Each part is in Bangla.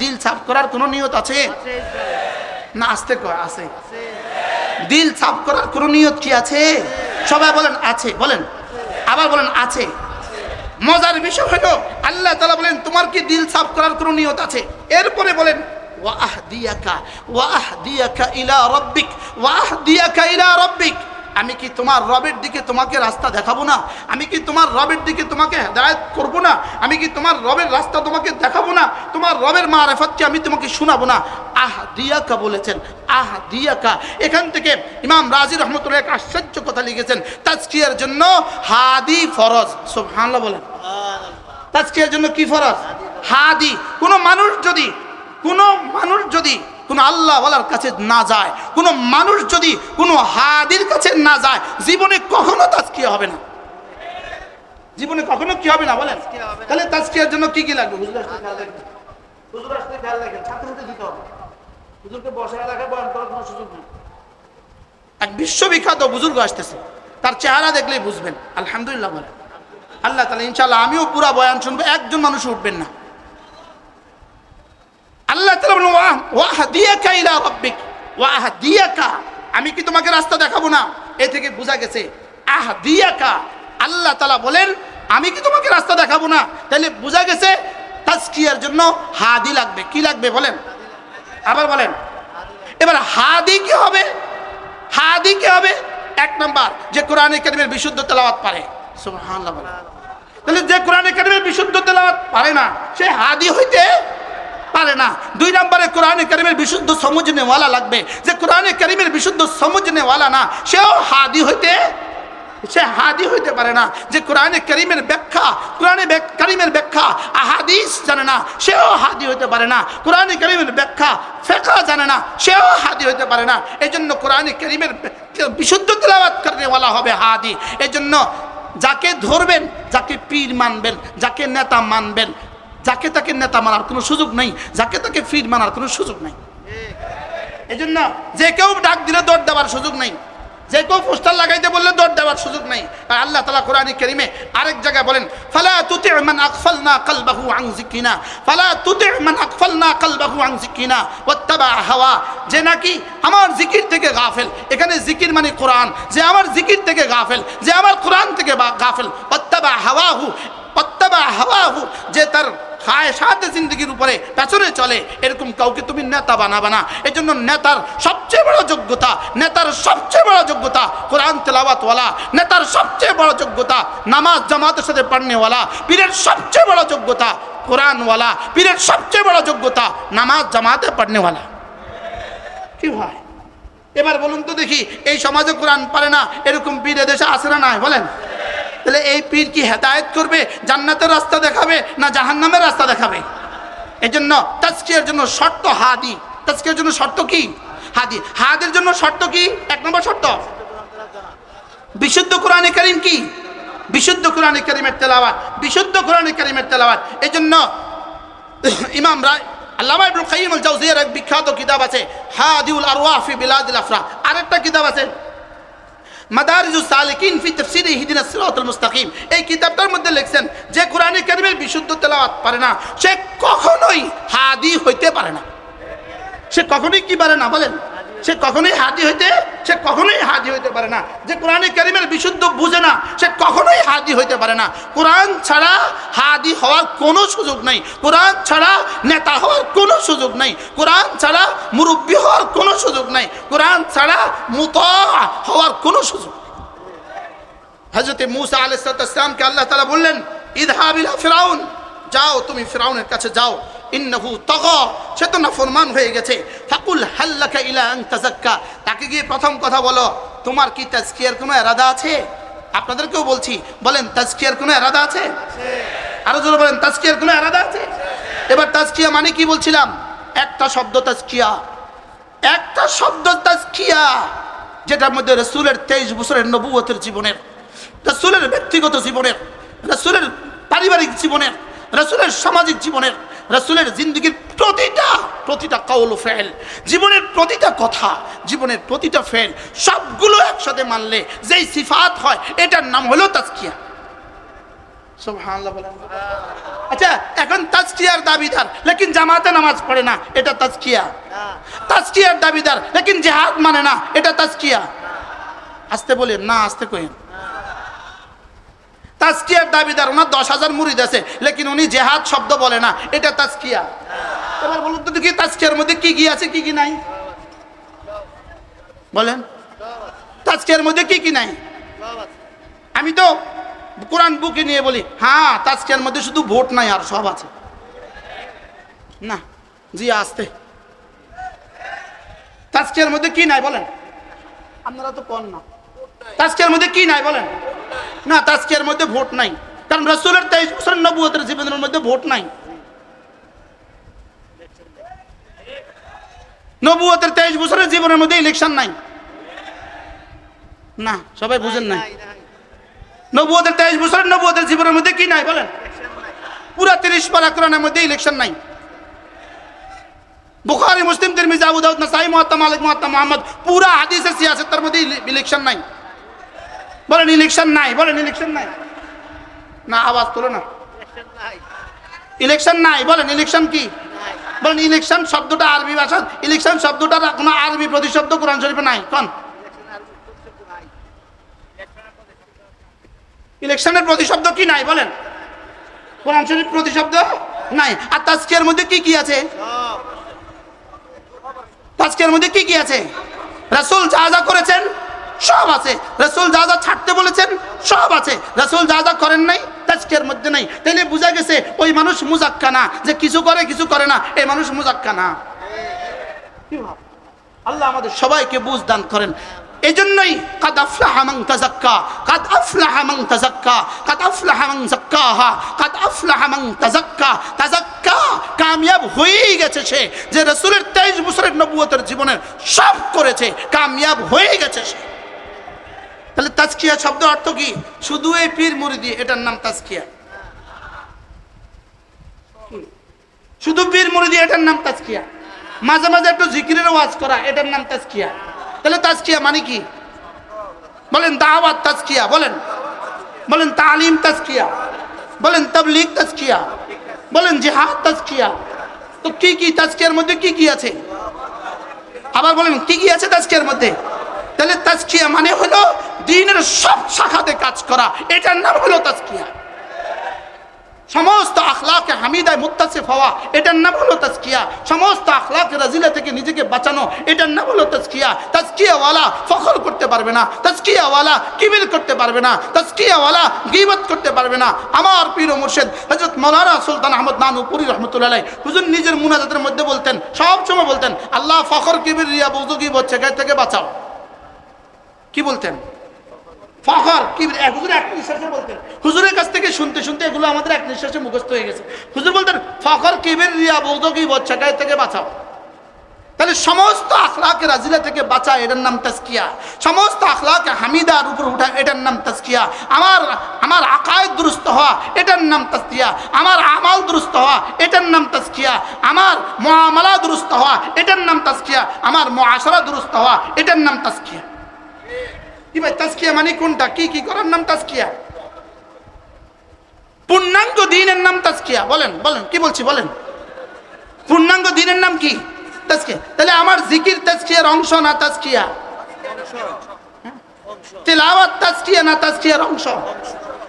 দিল সাফ করার কোনো নিয়ত আছে? না, আসতে কয়, আছে। দিল সাফ করার কোনো নিয়ত কি আছে? সবাই বলেন, আছে, বলেন। আবার বলেন, আছে। মজার বিষয় হলো, আল্লাহ তালা বলেন, তোমার কি দিল সাফ করার কোনো নিয়ত আছে? এরপরে বলেন ওয়াহ দিয়াকা ওয়াহ দিয়াকা ইলা রব্বিক ওয়াহ দিয়াকা ইলা রব্বিক। আমি কি তোমার রবের দিকে তোমাকে রাস্তা দেখাবো না? আমি কি তোমার রবের দিকে তোমাকে হেদায়ত করব না? আমি কি তোমার রবের রাস্তা তোমাকে দেখাবো না? তোমার রবের মা রেফাতকে আমি তোমাকে শোনাবো না? আহ দিয়াকা বলেছেন, আহ দিয়াকা। এখান থেকে ইমাম রাজি রহমতুল্লাহ এক আশ্চর্য কথা লিখেছেন, তাজকিয়ার জন্য হাদি ফরজ। সুবহানাল্লাহ বলেন। তাজকিয়ার জন্য কি ফরজ? হাদি। কোনো মানুষ যদি, কোনো মানুষ যদি কোনো আল্লাহ ওয়ালার কাছে না যায়, কোনো মানুষ যদি কোনো হাদির কাছে না যায়, জীবনে কখনো তাজকিয়া হবে না। জীবনে কখনো কি হবে না বলেন? তাহলে তাজকিয়ার জন্য কি কি লাগবে? এক বিশ্ববিখ্যাত বুজুর্গ আসতেছে। তার চেহারা দেখলেই বুঝবেন। আলহামদুলিল্লাহ বলেন। আল্লাহ তালা ইনশাল্লাহ আমিও পুরা বয়ান শুনব, একজন মানুষ উঠবেন না। আল্লাহ তালা আমি কি তোমাকে রাস্তা দেখাবো না? এ থেকে বোঝা গেছে আহ দিয়াকা আল্লাহ তালা বলেন, আমি কি তোমাকে রাস্তা দেখাবো না? তাহলে বোঝা গেছে, তাজকিয়ার জন্য হাদি লাগবে। কি লাগবে বলেন? আবার বলেন, এবার হাদি কি হবে? হাদি কি হবে? এক নম্বর, যে কোরআন একাডেমির বিশুদ্ধ তেলাওয়াত পারে। তাহলে যে কোরআন একাডেমির বিশুদ্ধ তেলাওয়াত পারে না, সে হাদি হইতে পারে না। দুই নম্বরে কোরআনে করিমের বিশুদ্ধ সমুজ নেওয়ালা লাগবে। যে কোরআনে করিমের বিশুদ্ধ সমুজ নেওয়ালা না, সেও হাদি হইতে, সে হাদি হইতে পারে না। যে কোরআনে করিমের ব্যাখ্যা, কোরআনে করিমের ব্যাখ্যা আহাদিস জানে না, সেও হাদি হইতে পারে না। কোরআনে করিমের ব্যাখ্যা ফেকা জানে না, সেও হাদি হইতে পারে না। এই জন্য কোরআনে করিমের বিশুদ্ধ তেলাওয়াত করেওয়ালা হবে হাদি। এই জন্য যাকে ধরবেন, যাকে পীর মানবেন, যাকে নেতা মানবেন যাকে তাকে নেতা মানার কোনো সুযোগ নেই, যাকে তাকে পীর মানার কোনো সুযোগ নেই। এই জন্য যে কেউ ডাক দিলে দৌড় দেওয়ার সুযোগ নেই, যে কেউ পোস্টার লাগাইতে বললে দৌড় দেওয়ার সুযোগ নেই। আর আল্লাহ তালা কোরআনী কেরিমে আরেক জায়গায় বলেন, ফালা তুতে মান আকফাল না কালবাহু আং জিকিনা ফালা তুতে মান আকফাল না কালবাহু আং জিকিনা ওত্তাবা হাওয়া, যে নাকি আমার জিকির থেকে গাফেল, এখানে জিকির মানে কোরআন, যে আমার জিকির থেকে গাফেল, যে আমার কোরআন থেকে গাফেল, ওত্তাবা হাওয়াহু ওত্তাবা হাওয়াহু, যে তার খায় সাথে জিন্দগির উপরে পেছনে চলে, এরকম কাউকে তুমি নেতা বানাবে না। এই জন্য নেতার সবচেয়ে বড় যোগ্যতা, নেতার সবচেয়ে বড় যোগ্যতা কোরআন তেলাওয়াতওয়ালা, নেতার সবচেয়ে বড় যোগ্যতা নামাজ জামাতের সাথে পড়নেওয়ালা, পীরের সবচেয়ে বড় যোগ্যতা কোরআনওয়ালা, পীরের সবচেয়ে বড় যোগ্যতা নামাজ জামাতে পড়নেওয়ালা। কি হয়? এবার বলুন তো দেখি, এই সমাজে কোরআন পারে না, এরকম পীর দেশে আসে না নাই, বলেন। তাহলে এই পীর কি হেদায়েত করবে? জান্নাতের রাস্তা দেখাবে না জাহান্নামের রাস্তা দেখাবে? এই জন্য তাজকিয়ার জন্য শর্ত হাদি। তাজকিয়ার জন্য শর্ত কি? হাদি। হাদের জন্য শর্ত কি? এক নম্বর শর্ত। বিশুদ্ধ কোরআনে কারিম কি? বিশুদ্ধ কোরআনে কারিমের তেলাওয়াত। বিশুদ্ধ কোরআনে কারিমের তেলাওয়াত। এই জন্য ইমাম রায় আল্লামা ইবনুল কাইয়িম আল জাওজিয়ার এক বিখ্যাত কিতাব আছে, হাদিউল আরওয়াহ ফি বিলাদিল আফরা। আরেকটা কিতাব আছে মাদারিজুস সালিকিন ফি তাফসির ইহদিনাস সিরাতাল মুস্তাকিম। এই কিতাবটার মধ্যে লিখছেন যে কোরআনে কারিমের বিশুদ্ধ তেলাওয়াত পারে না, সে কখনোই হাদি হইতে পারে না। সে কখনোই কি পারে না বলেন? সে কখনোই হাদি হইতে, সে কখনোই হাদি হইতে পারে না। যে কোরআনে কারিমের বিশুদ্ধ বুঝে না, সে কখনোই হাদি হইতে পারে না। কোরআন ছাড়া হাদি হওয়ার কোনো সুযোগ নেই। কোরআন ছাড়া নেতা হওয়ার কোনো সুযোগ নেই। কোরআন ছাড়া মুরব্বী হওয়ার কোনো সুযোগ নেই। কোরআন ছাড়া মুত হওয়ার কোনো সুযোগ হজরতে মুসা আলাইসালামকে আল্লাহ তালা বললেন ইদহাবিলা ফিরাউন, যাও তুমি ফিরাউনের কাছে যাও। ইন্নাহু তগ। সে তো নাফরমান হয়ে গেছে। ফাকুল হাল্লাকা ইলা তাজাক্কা তাকে গিয়ে প্রথম কথা বলো, তোমার কি তাজকিয়ার কোনো এরাদা আছে? আপনাদেরকেও বলছি, বলেন, তাজকিয়ার কোনো এরাদা আছে? আরও জোরে বলেন, তাজকিয়ার কোনো এরাদা আছে? এবার তাজকিয়া মানে কি বলছিলাম? একটা শব্দ তাজকিয়া। একটা শব্দ তাজকিয়া, যেটার মধ্যে রসুলের তেইশ বছরের নবুয়তের জীবনের, রসুলের ব্যক্তিগত জীবনের, রসুলের পারিবারিক জীবনের, রসুলের সামাজিক জীবনের রসুলের জিন্দগির প্রতিটা প্রতিটা কৌল ফেল, জীবনের প্রতিটা কথা, জীবনের প্রতিটা ফেল, সবগুলো একসাথে মানলে যেই সিফাত হয়, এটার নাম হলো তাজকিয়া। আচ্ছা এখন তাজকিয়ার দাবিদার, লেকিন জামাতে নামাজ পড়ে না, এটা তাজকিয়া। তাজকিয়ার দাবিদার, লেকিন জেহাদ মানে না, এটা তাজকিয়া। আসতে বলেন, না, আসতে কইন। তাজকিয়ার দাবিদার, ওনার দশ হাজার মুরিদ আছে, লেকিন উনি জেহাদ শব্দ বলে না, এটা তাজকিয়া। এবার বলুন তো দেখি তাজকিয়ার মধ্যে কি কি আছে, কি কি নাই? বলেন, তাজকিয়ার মধ্যে কি কি নাই? আমি তো কোরআন বুকে নিয়ে বলি হ্যাঁ তাজকিয়ার মধ্যে শুধু ভোট নাই, আর সব আছে। না, জি, আসতে। তাজকিয়ার মধ্যে কি নাই, বলেন। আপনারা তো কন না। তাজকিয়ার মধ্যে কি নাই, বলেন। না, তাজকিয়ার মধ্যে ভোট নাই। কারণ রসুলের তেইশ বছর নবুয়তের জীবনের মধ্যে ভোট নাই। নবুয়তের তেইশ বছরের জীবনের মধ্যে ইলেকশন নাই। না, সবাই বুঝেন নাই। নবুয়তের তেইশ বছরের নবুয়তের জীবনের মধ্যে কি নাই বলেন? পুরা তিরিশ পারা কোরআনের মধ্যে ইলেকশন নাই। বুখারি, মুসলিম, তিরমিজি, আবু দাউদ, নাসাই মুহাত্তা মালিক মুহাত্তা মুহাম্মদ, পুরা হাদিসের সিয়াসতের মধ্যে ইলেকশন নাই। বলেন ইলেকশন নাই বলেন ইলেকশন নাই। না আওয়াজ তোলো না। ইলেকশন নাই। বলেন ইলেকশন কি? বলেন ইলেকশন শব্দটা আরবি ভাষা ইলেকশন শব্দটার কোনো আরবি প্রতিশব্দ কোরআন শরীফে নাই কোন? ইলেকশনের প্রতিশব্দ কি নাই বলেন? কোরআন শরীফ প্রতিশব্দ নাই। আর তাজকের মধ্যে কি কি আছে? তাজকের মধ্যে কি কি আছে? রাসূল যা যা করেছেন সব আছে। রসুল যা যা ছাড়তে বলেছেন, সব আছে। রসুল যা যা করেন নাই, তাজকের মধ্যে নাই। তাইলে বোঝা গেছে, ওই মানুষ মুজাক্কা না, যে কিছু করে কিছু করে না, এই মানুষ মুজাক্কা না? আল্লাহ আমাদের সবাইকে বুঝ দান করেন। এই জন্যই কাদ আফলাহা মান তাযাক্কা কাদ আফলাহা মান তাযাক্কা কাদ আফলাহা মান যাক্কাহা, কাদ আফলাহা মান তাযাক্কা তাযাক্কা কামিয়াব হয়েই গেছে সে, যে রাসূলের 23 বছরের নবুয়তের জীবনের সব করেছে, কামিয়াব হয়ে গেছে সে। তাহলে তাজকিয়া শব্দ অর্থ কি? শুধু এই পীর মুরিদি, এটার নাম তাজকিয়া। শুধু পীর মুরিদি, এটার নাম তাজকিয়া। মাঝে মাঝে একটু জিকিরের ওয়াজ করা, এটার নাম তাজকিয়া। তাহলে তাজকিয়া মানে কি? বলেন দাওয়াত তাজকিয়া, বলেন। বলেন তালিম তাজকিয়া। বলেন তাবলিগ তাজকিয়া। বলেন জিহাদ তাজকিয়া। তো কি কি তাজকিয়ার মধ্যে কি কি আছে? আবার বলেন কি কি আছে তাজকিয়ার মধ্যে? তাহলে তাজকিয়া মানে হলো দিনের সব শাখাতে কাজ করা, এটার নাম হলো তাজকিয়া। সমস্ত আখলাকে হামিদায় মুত্তাসিফ হওয়া, এটার নাম হলো তাজকিয়া। সমস্ত আখলাকে রাজিলা থেকে নিজেকে বাঁচানো, এটার নাম হলো তাজকিয়া। তাজকিয়াওয়ালা ফখর করতে পারবে না, তাজকিয়াওয়ালা কিবির করতে পারবে না, তাজকিয়াওয়ালা গিবত করতে পারবে না। আমার পীর মুর্শেদ হজরত মৌলানা সুলতান আহমদ নানুপুরি রহমতুল্লাহ হুজুর নিজের মুনাজাতের মধ্যে বলতেন, সব সময় বলতেন, আল্লাহ ফখর কিবির রিয়া বুজু গিবত ছেকায় থেকে বাঁচাও। কি বলতেন? ফখর, কি হুজুর, এক নিঃশ্বাসে বলতেন। হুজুরের কাছ থেকে শুনতে শুনতে এগুলো আমাদের এক নিঃশ্বাসে মুখস্থ হয়ে গেছে। হুজুর বলতেন, ফখর কিবির রিয়া বৌদ্ধ কি, বচ্চাটাই থেকে বাঁচাও। তাহলে সমস্ত আখলাকে রাজিলা থেকে বাঁচা এটার নাম তাস্কিয়া সমস্ত আখলাকে হামিদার উপর উঠা, এটার নাম তাস্কিয়া আমার আমার আকায় দুরুস্ত হওয়া, এটার নাম তাস্কিয়া আমার আমাল দুরুস্ত হওয়া, এটার নাম তাস্কিয়া আমার মহামালা দুরুস্ত হওয়া, এটার নাম তাস্কিয়া আমার মহাসরা দুরুস্ত হওয়া, এটার নাম তাস্কিয়া কি ভাই মানে কোনটা? কি কি করার নাম তাজকিয়া? পূর্ণাঙ্গ দিনের নাম তাজকিয়া। বলেন বলেন, কি বলছি, বলেন। পূর্ণাঙ্গ দিনের নাম কি? তাজকিয়া। তাহলে আমার জিকির তাজকিয়ার অংশ না তাজকিয়া? তেলাওয়াত তাজকিয়া না তাজকিয়ার অংশ?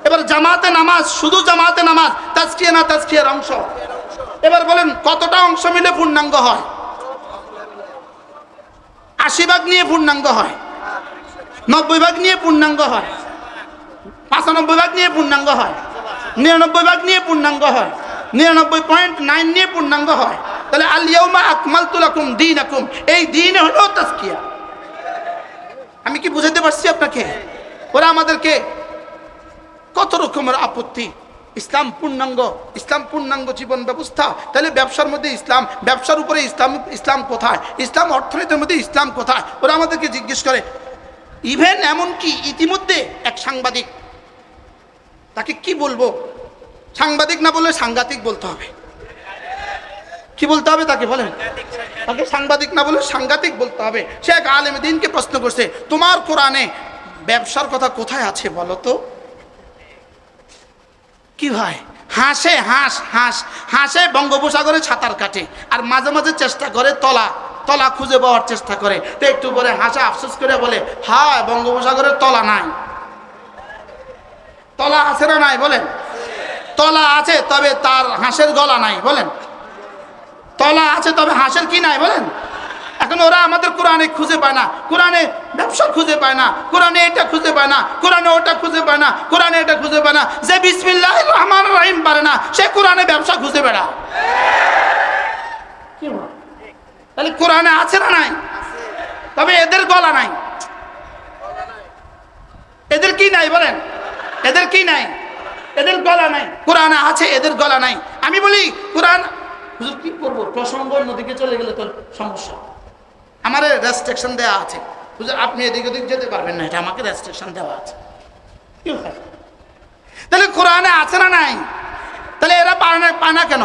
এবার জামাতে নামাজ, শুধু জামাতে নামাজ, তাজকিয়া না তাজকিয়ার অংশ? এবার বলেন, কতটা অংশ মিলে পূর্ণাঙ্গ হয়? আশি ভাগ নিয়ে পূর্ণাঙ্গ হয়। নব্বই ভাগ নিয়ে পূর্ণাঙ্গ হয়। পঁচানব্বই ভাগ নিয়ে পূর্ণাঙ্গ হয়। নিরানব্বই ভাগ নিয়ে পূর্ণাঙ্গ হয়। নিরানব্বই পয়েন্ট নাইন নিয়ে পূর্ণাঙ্গ হয়। তাহলে আলিয়াউমা আকমাল তুলাকুম দিন আকুম এই দিন হলো তাস্কিয়া আমি কি বুঝাতে পারছি আপনাকে? ওরা আমাদেরকে কত রকমের আপত্তি? ইসলাম পূর্ণাঙ্গ ইসলাম পূর্ণাঙ্গ জীবন ব্যবস্থা। তাহলে ব্যবসার মধ্যে ইসলাম, ব্যবসার উপরে ইসলাম ইসলাম কোথায়? ইসলাম অর্থনীতির মধ্যে ইসলাম কোথায়? ওরা আমাদেরকে জিজ্ঞেস করে ইভেন এমনকি ইতিমধ্যে এক সাংবাদিক, তাকে কি বলব? সাংবাদিক না বললে সাংঘাতিক বলতে হবে। কি বলতে হবে তাকে বলেন? তাকে সাংবাদিক না বলে সাংঘাতিক বলতে হবে। সে এক আলেম দিনকে প্রশ্ন করছে, তোমার কোরআনে ব্যবসার কথা কোথায় আছে বলো তো? কি ভাই? হাসে, হাঁস হাঁস, হাঁসে বঙ্গোপসাগরে সাঁতার কাটে আর মাঝে মাঝে চেষ্টা করে তলা। তলা খুঁজে পাওয়ার চেষ্টা করে। তো একটু পরে হাসে আফসোস করে বলে, হায় বঙ্গোপসাগরের তলা নাই। তলা আছে না নাই বলেন? তলা আছে, তবে তার হাঁসের গলা নাই বলেন? তলা আছে, তবে হাঁসের কি নাই বলেন? এখন ওরা আমাদের কোরআনে খুঁজে পায় না। কোরআনে ব্যবসা খুঁজে পায় না। কোরআনে এটা খুঁজে পায় না। কোরআনে ওটা খুঁজে পায় না। কোরআনে এটা খুঁজে পায় না। যে বিসমিল্লাহ রহমান রহিম পারে না, সে কোরআনে ব্যবসা খুঁজে বেড়া কি? তাহলে কোরআনে আছে না নাই? তবে এদের গলা নাই। এদের কি নাই বলেন? এদের কি নাই? এদের গলা নাই। কোরআনে আছে, এদের গলা নাই। আমি বলি, কোরআন কি করব? প্রসঙ্গ নদীকে চলে গেলে তোর সমস্যা। আমার রেস্ট্রিকশন দেওয়া আছে। হুজুর, আপনি এদিক ওদিক যেতে পারবেন না, এটা আমাকে রেস্ট্রিকশন দেওয়া আছে? তাহলে কোরআনে আছে না নাই? তাহলে এরা পায় পায় না কেন?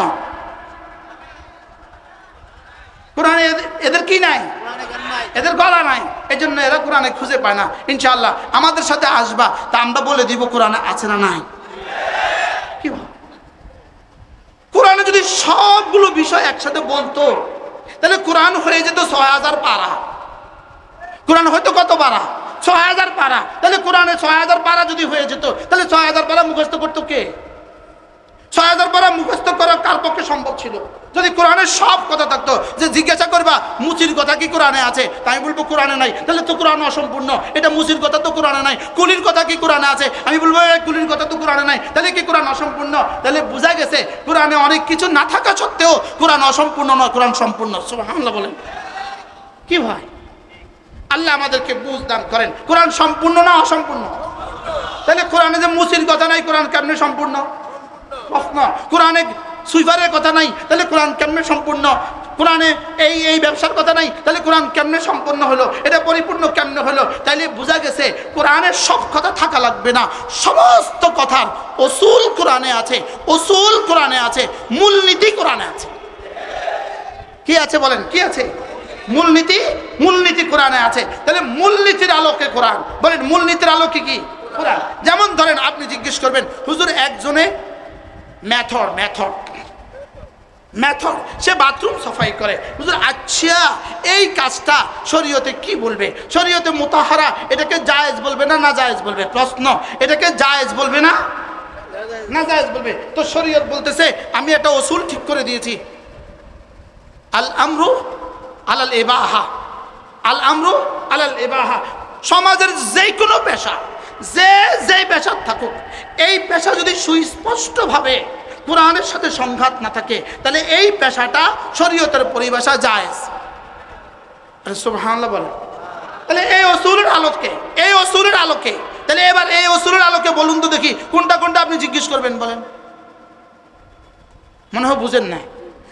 কোরআনে এদের- কি নাই? এদের গলা নাই। এই জন্য এরা কোরআনে খুঁজে পায় না। ইনশাল্লাহ আমাদের সাথে আসবা তা আমরা বলে দিব কোরআনে আছে না নাই। কি কোরআনে যদি সবগুলো বিষয় একসাথে বলতো তাহলে কোরআন হয়ে যেত ছয় হাজার পারা। কোরআন হয়তো কত পারা? ছয় হাজার পারা। তাহলে কোরআনে ছয় হাজার পারা যদি হয়ে যেত তাহলে ছয় হাজার পারা মুখস্থ করতো কে? ছয় হাজার পারা মুখস্থ করা পক্ষে সম্ভব ছিল? যদি কোরআনের সব কথা থাকতো, যে জিজ্ঞাসা করবা মুচির কথা কি কোরআনে আছে? আমি বলব কোরআনে নাই। তাহলে তো কোরআন অসম্পূর্ণ। এটা মুচির কথা তো কোরআনে নাই। কুলির কথা কি কোরআনে আছে? আমি বলব কুলির কথা তো কোরআনে নাই। তাহলে কি কোরআন অসম্পূর্ণ? তাহলে বোঝা গেছে, কোরআনে অনেক কিছু না থাকা সত্ত্বেও কোরআন অসম্পূর্ণ নয়, কোরআন সম্পূর্ণ। সুবহানাল্লাহ বলেন। কি ভাই? আল্লাহ আমাদেরকে বুঝ দান করেন। কোরআন সম্পূর্ণ না অসম্পূর্ণ? তাহলে কোরআনে যে মুসির কথা নাই, কোরআন কেমনে সম্পূর্ণ? কোরআনে সুইফারের কথা নাই, তাহলে কোরআন কেমনে সম্পূর্ণ? কোরআনে এই এই ব্যবসার কথা নাই, তাহলে কোরআন কেমনে সম্পূর্ণ হলো? এটা পরিপূর্ণ কেমনে হলো? তাইলে বোঝা গেছে, কোরআনের সব কথা থাকা লাগবে না। সমস্ত কথার অসুল কোরআনে আছে, অসুল কোরআনে আছে, মূলনীতি কোরআনে আছে। কি আছে বলেন, কি আছে? মূলনীতি মূলনীতি কোরআনে আছে। তাহলে মূলনীতির আলোকে কোরআন। বলেন, মূলনীতির আলোকে কি? কোরআন। যেমন ধরেন, আপনি জিজ্ঞেস করবেন, হুজুর, একজনে মেথড মেথড। মেথড সে বাথরুম সাফাই করে। হুজুর আচ্ছা এই কাজটা শরীয়তে কি বলবে? শরীয়তে মোতাহারা, এটাকে জায়েজ বলবে না না জায়েজ বলবে? প্রশ্ন, এটাকে জায়েজ বলবে না না জায়েজ বলবে? তো শরীয়ত বলতেছে, আমি একটা ওসুল ঠিক করে দিয়েছি। আল আমরু আলাল এবাহা আল আমরু আলাল এবাহা সমাজের যে কোনো পেশা, যে যেই পেশার থাকুক, এই পেশা যদি সুস্পষ্টভাবে কোরআনের সাথে সংঘাত না থাকে, তাহলে এই পেশাটা শরীয়তের পরিভাষা জায়েজ। সুবহানাল্লাহ বলে তাহলে এই অসুরের আলোকে, এই অসুরের আলোকে, তাহলে এবার এই অসুরের আলোকে বলুন তো দেখি, কোনটা কোনটা আপনি জিজ্ঞেস করবেন বলেন। মনে হয় বুঝেন না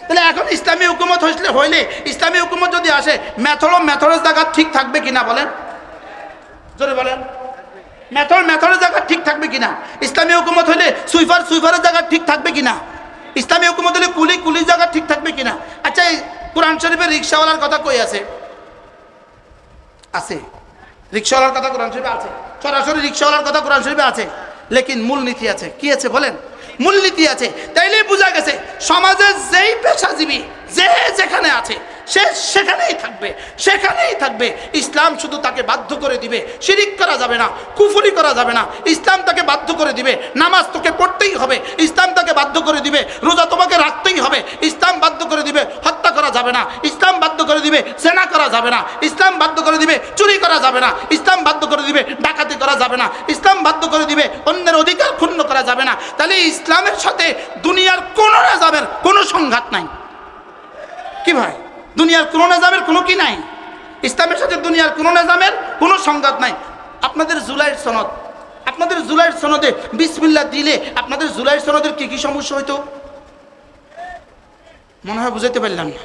তাহলে এখন ইসলামী হুকুমত হইলে হইলে ইসলামী হুকুমত যদি আসে মেথডও মেথডের জায়গা ঠিক থাকবে কিনা বলেন? জোরে বলেন। মেথড মেথডের জায়গা ঠিক থাকবে কিনা? ইসলামী হুকুমত হলে সুইফার, সুইফারের জায়গা ঠিক থাকবে কিনা? ইসলামী হুকুমত হলে কুলি, কুলির জায়গা ঠিক থাকবে কিনা? আচ্ছা এই কোরআন শরীফের রিক্সাওয়ালার কথা কই আছে? আছে। রিক্সাওয়ালার কথা কোরআন শরীফে আছে। সরাসরি রিক্সাওয়ালার কথা কোরআন শরীফে আছে। লেকিন মূলনীতি আছে। কি আছে বলেন? মূলনীতি আছে। তাইলে বোঝা গেছে সমাজে যেই পেশাজীবী, যে যেখানে আছে সে সেখানেই থাকবে সেখানেই থাকবে। ইসলাম শুধু তাকে বাধ্য করে দিবে। শিরিক করা যাবে না, কুফুরি করা যাবে না। ইসলাম তাকে বাধ্য করে দিবে। নামাজ তোকে পড়তেই হবে। ইসলাম তাকে বাধ্য করে দিবে। রোজা তোমাকে রাখতেই হবে। ইসলাম বাধ্য করে দিবে, হত্যা করা যাবে না। ইসলাম বাধ্য করে দিবে সেনা করা যাবে না। ইসলাম বাধ্য করে দিবে, চুরি করা যাবে না। ইসলাম বাধ্য করে দিবে, ডাকাতি করা যাবে না। ইসলাম বাধ্য করে দিবে, অন্যের অধিকার ক্ষুণ্ণ করা যাবে না। তাহলে ইসলামের সাথে দুনিয়ার কোনো নাজামের কোনো সংঘাত নাই। কি ভাই? দুনিয়ার কোনো নাজামের কোনো কি নাই? ইসলামের সাথে দুনিয়ার কোনো নাজামের কোনো সংঘাত নাই। আপনাদের জুলাইয়ের সনদ, আপনাদের জুলাইয়ের সনদে বিসমিল্লা দিলে আপনাদের জুলাইয়ের সনদের কি কি সমস্যা হইতো? মনে হয় বুঝাইতে পারলাম না।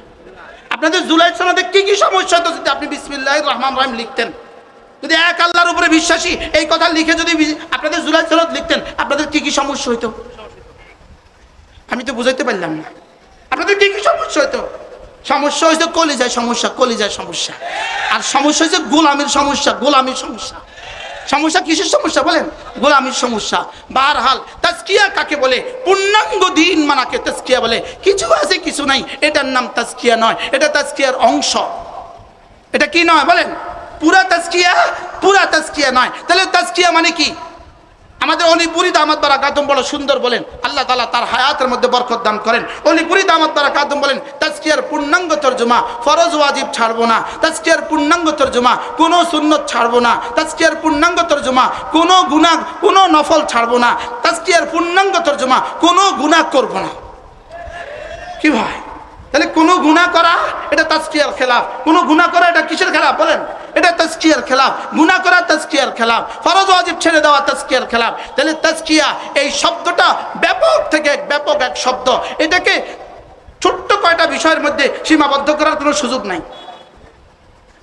আপনাদের জুলাই সনদে কি কি সমস্যা হতো যদি আপনি বিসমিল্লাহ রহমান রহিম লিখতেন? যদি এক আল্লাহর উপরে বিশ্বাসী এই কথা লিখে যদি আপনাদের জুলাই সনদ লিখতেন, আপনাদের কি কি সমস্যা হইতো? আমি তো বুঝাইতে পারলাম না। আপনাদের কি কি সমস্যা হইতো? সমস্যা হয়েছে কলিজায় সমস্যা কলিজায় সমস্যা। আর সমস্যা হয়েছে গোলামের সমস্যা গোলামের সমস্যা। সমস্যা কিসের সমস্যা বলেন? গোলামির সমস্যা। বারহাল তাজকিয়া কাকে বলে? পূর্ণাঙ্গ দিন মানাকে তাজকিয়া বলে। কিছু আছে, কিছু নাই। এটার নাম তাজকিয়া নয়। এটা তাজকিয়ার অংশ। এটা কি নয় বলেন? পুরা তাজকিয়া পুরা তাজকিয়া নয়। তাহলে তাজকিয়া মানে কি? আমাদের অলিপুরি দামাত বারা কাদম বড় সুন্দর বলেন। আল্লাহ তালা তার হায়াতের মধ্যে বরকত দান করেন। অলিপুরি দামাত বারা কাদম বলেন, তাজকিয়ার পূর্ণাঙ্গ তর্জমা ফরজ ওয়াজিব ছাড়বো না। তাজকিয়ার পূর্ণাঙ্গ তর্জমা কোনো সুন্নত ছাড়বো না। তাজকিয়ার পূর্ণাঙ্গ তর্জমা কোনো গুণা কোনো নফল ছাড়বো না। তাজকিয়ার পূর্ণাঙ্গ তর্জমা কোনো গুণা করব না। কি ভাই? তাহলে কোনো গুণা করা, এটা তাজকিয়ার খেলাফ। কোনো গুণা করা, এটা কিসের খেলাফ বলেন? এটা তাজকিয়ার খেলাফ। গুণা করা, তাজকিয়ার খেলাফ। ফরজ, ওয়াজিব ছেড়ে দেওয়া, তাজকিয়ার খেলাফ। তাহলে তাজকিয়া, এই শব্দটা ব্যাপক থেকে ব্যাপক এক শব্দ। এটাকে ছোট্ট কয়টা বিষয়ের মধ্যে সীমাবদ্ধ করার কোনো সুযোগ নাই।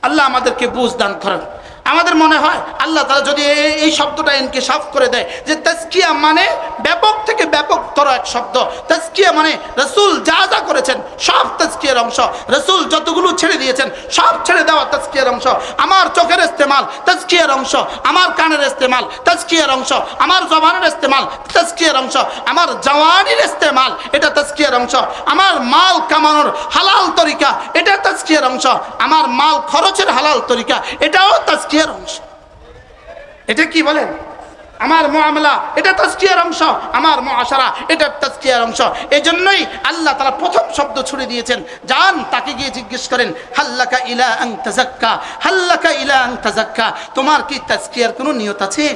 আল্লাহ আমাদেরকে বুঝ দান করেন। আমাদের মনে হয় আল্লাহ তারা যদি এই- শব্দটা এনকে সাফ করে দেয় যে তাজকিয়া মানে ব্যাপক থেকে ব্যাপকতর এক শব্দ। তাজকিয়া মানে রসুল যা যা করেছেন সব তাজকিয়ার অংশ। রসুল যতগুলো ছেড়ে দিয়েছেন সব ছেড়ে দেওয়া তাজকিয়ার অংশ। আমার চোখের ইস্তেমাল তাজকিয়ার অংশ। আমার কানের ইস্তেমাল তাজকিয়ার অংশ। আমার জবানের ইস্তেমাল তাজকিয়ার অংশ। আমার জওয়ানির ইস্তেমাল এটা তাজকিয়ার অংশ। আমার মাল কামানোর হালাল তরিকা এটা তাজকিয়ার অংশ। আমার মাল খরচের হালাল তরিকা এটাও তাজকিয়ার অংশ। এটা কি বলেন? আমার মুআমলা, এটা তাজকিয়ার অংশ। আমার মুআশারা, এটা তাজকিয়ার অংশ। এই জন্যই আল্লাহ তারা প্রথম শব্দ ছুড়ে দিয়েছেন। যান তাকে গিয়ে জিজ্ঞেস করেন, হাল্লাকা ইলা আং তাজাক্কা, হাল্লাকা ইলা আং তাজাক্কা। তোমার কি তাজকিয়ার কোনো নিয়ত আছে?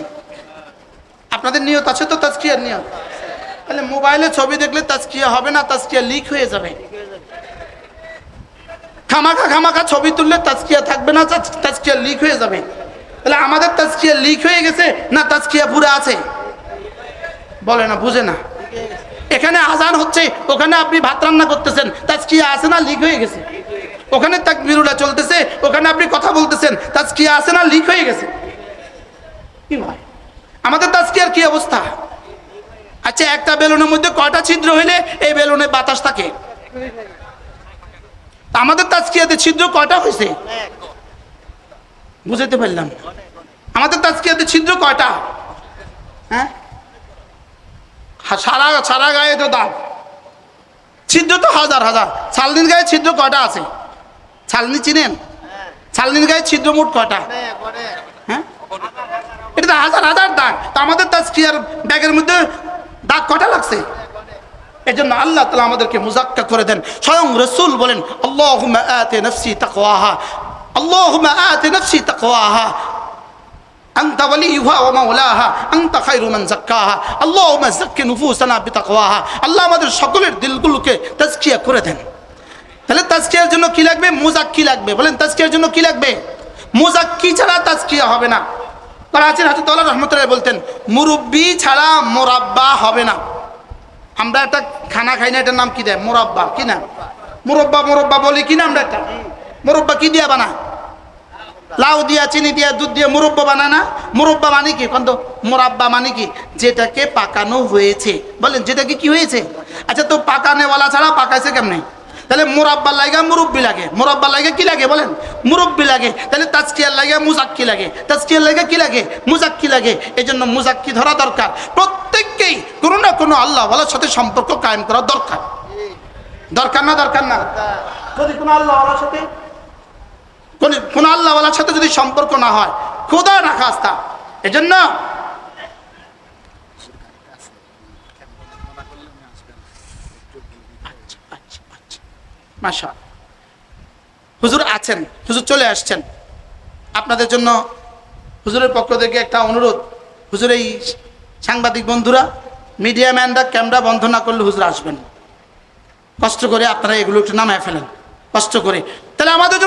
আপনাদের নিয়ত আছে তো তাজকিয়ার নিয়ত? তাহলে মোবাইলে ছবি দেখলে তাজকিয়া হবে না, তাজকিয়া লিক হয়ে যাবে। খামাখা খামাখা ছবি তুললে তাজকিয়া থাকবে না তাজ- তাজকিয়া লিক হয়ে যাবে। তাহলে আমাদের তাজকিয়া লিক হয়ে গেছে না তাজকিয়া পুরো আছে? বলে না, বুঝে না। এখানে আজান হচ্ছে, ওখানে আপনি ভাত রান্না করতেছেন, তাজকিয়া আছে না লিক হয়ে গেছে? ওখানে তাকবিরুলা চলতেছে, ওখানে আপনি কথা বলতেছেন, তাজকিয়া আছে না লিক হয়ে গেছে? কি ভাই? আমাদের তাজকিয়ার কি অবস্থা? আচ্ছা একটা বেলুনের মধ্যে কয়টা ছিদ্র হইলে এই বেলুনে বাতাস থাকে? আমাদের তাজকিয়াতে ছিদ্র কয়টা হয়েছে? বুঝাতে পারলাম। আমাদের তাজকিয়াতে ছিদ্র কয়টা? হ্যাঁ? সারা সারা গায়ে তো দাগ। ছিদ্র তো হাজার হাজার। ছালনির গায়ে ছিদ্র কয়টা আছে? ছালনি চিনেন? ছালনির গায়ে ছিদ্র মোট কয়টা? হ্যাঁ? এটা তো হাজার হাজার দাগ। তো আমাদের তাজকিয়ার ব্যাগের মধ্যে দাগ কটা লাগছে? এই জন্য আল্লাহ তালা আমাদেরকে মুজাক্কা করে দেন স্বয়ং রসুল বলেন আল্লাহ আতে নফসি তাকওয়াহা আল্লাহ আতে নফসি তাকওয়াহা أنت وليها ومولاها أنت خير من زكاها اللهم زك نفوسنا بتقواها আল্লাহ আমাদের সকলের দিলগুলোকে তাজকিয়া করে দেন তাহলে তাজকিয়ার জন্য কি লাগবে মুজাক্কি লাগবে বলেন তাজকিয়ার জন্য কি লাগবে মুজাক্কি ছাড়া তাজকিয়া হবে না তারা আছেন হাজরত আল্লাহ রহমতুল্লাহ বলতেন মুরব্বি ছাড়া মোরাব্বা হবে না আমরা একটা খানা খাই না, এটার নাম কি দেয়? মোরাব্বা। কি না মুরব্বা মুরব্বা বলি, কি না আমরা একটা মুরব্বা কি দিয়া বানা? লাউ দিয়া, চিনি দিয়া, দুধ দিয়ে, মুরব্বা বানায় না? মুরব্বা মানে কি? কন্ত মোরাব্বা মানে কি? যেটাকে পাকানো হয়েছে। বলেন, যেটাকে কি হয়েছে? আচ্ছা তো পাকানেওয়ালা ছাড়া পাকাইছে কেমনে? তাহলে মুরাব্বা লাগা মুরব্বি লাগে। মুরাব্বা লাগে কি লাগে বলেন? মুরব্বি লাগে। তাহলে তাজকিয়ার লাগে মুজাক্কি লাগে। তাজকিয়ার লাগে কি লাগে? মুজাক্কি লাগে। এই জন্য মুজাক্কি ধরা দরকার। প্রত্যেককেই কোনো না কোনো আল্লাহ ওয়ালার সাথে সম্পর্ক কায়েম করা দরকার। দরকার না দরকার না? যদি কোনো আল্লাহ ওয়ালার সাথে কোন আল্লাহওয়ালার সাথে যদি সম্পর্ক না হয় খোদা না খাস্তা এজন্য মাশা হুজুর আছেন, হুজুর চলে আসছেন। আপনাদের জন্য হুজুরের পক্ষ থেকে একটা অনুরোধ। হুজুর, এই সাংবাদিক বন্ধুরা, মিডিয়া ম্যানরা ক্যামেরা বন্ধ না করলে হুজুর আসবেন কষ্ট করে আপনারা এগুলো একটু নামায় ফেলেন। কষ্ট করে। তাহলে আমাদের